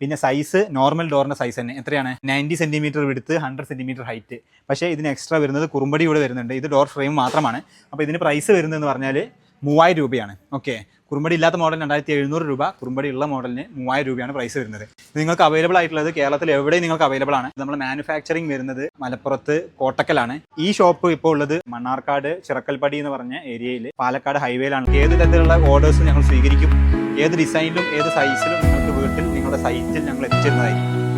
പിന്നെ size normal ഡോറിന്റെ size തന്നെ. എത്രയാണ്? നയന്റി സെന്റിമീറ്റർ വിടുത്ത് ഹൺഡ്രഡ് സെന്റിമീറ്റർ ഹൈറ്റ് പക്ഷേ ഇതിന് എക്സ്ട്രാ വരുന്നത് കുറുമ്പടി കൂടെ വരുന്നുണ്ട്. ഇത് ഡോർ ഫ്രെയിം മാത്രമാണ്. അപ്പോൾ ഇതിന് പ്രൈസ് വരുന്നതെന്ന് പറഞ്ഞാൽ മൂവായിരം രൂപയാണ്. ഓക്കെ കുറുമ്പടി ഇല്ലാത്ത മോഡൽ രണ്ടായിരത്തി എഴുന്നൂറ് രൂപ. കുറുമ്പടി ഉള്ള മോഡലിന് മൂവായിരം രൂപയാണ് പ്രൈസ് വരുന്നത്. നിങ്ങൾക്ക് അവൈലബിൾ ആയിട്ടുള്ളത് കേരളത്തിൽ എവിടെയും നിങ്ങൾക്ക് അവൈലബിൾ ആണ്. നമ്മൾ മാനുഫാക്ചറിങ് വരുന്നത് മലപ്പുറത്ത് കോട്ടക്കലാണ്. ഈ ഷോപ്പ് ഇപ്പോൾ ഉള്ളത് മണ്ണാർക്കാട് ചിറക്കൽപ്പടി എന്ന് പറഞ്ഞ ഏരിയയിൽ പാലക്കാട് ഹൈവേയിലാണ് ഏത് തരത്തിലുള്ള ഓർഡേഴ്സും ഞങ്ങൾ സ്വീകരിക്കും? ഏത് ഡിസൈനിലും ഏത് സൈസിലും വീട്ടിൽ നിങ്ങളുടെ സൈറ്റിൽ ഞങ്ങൾ എത്തിച്ചിരുന്നതായിരിക്കും